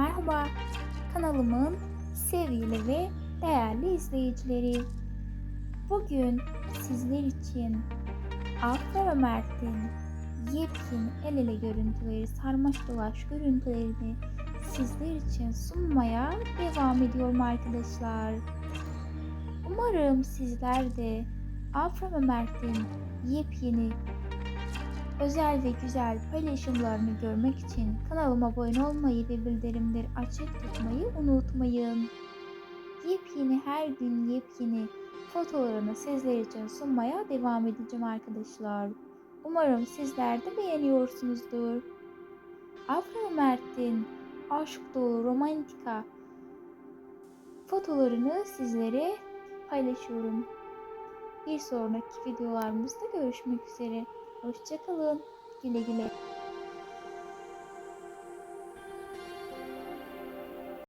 Merhaba, kanalımın sevgili ve değerli izleyicileri. Bugün sizler için Afra ve Mert'in yepyeni el ele görüntüleri, sarmaş dolaş görüntülerini sizler için sunmaya devam ediyorum arkadaşlar. Umarım sizler de Afra ve Mert'in yepyeni özel ve güzel paylaşımlarını görmek için kanalıma abone olmayı ve bildirimleri açık tutmayı unutmayın. Yepyeni her gün yepyeni fotolarını sizler için sunmaya devam edeceğim arkadaşlar. Umarım sizler de beğeniyorsunuzdur. Afra Mert'in aşk dolu romantika fotolarını sizlere paylaşıyorum. Bir sonraki videolarımızda görüşmek üzere. Hoşçakalın. Güle güle.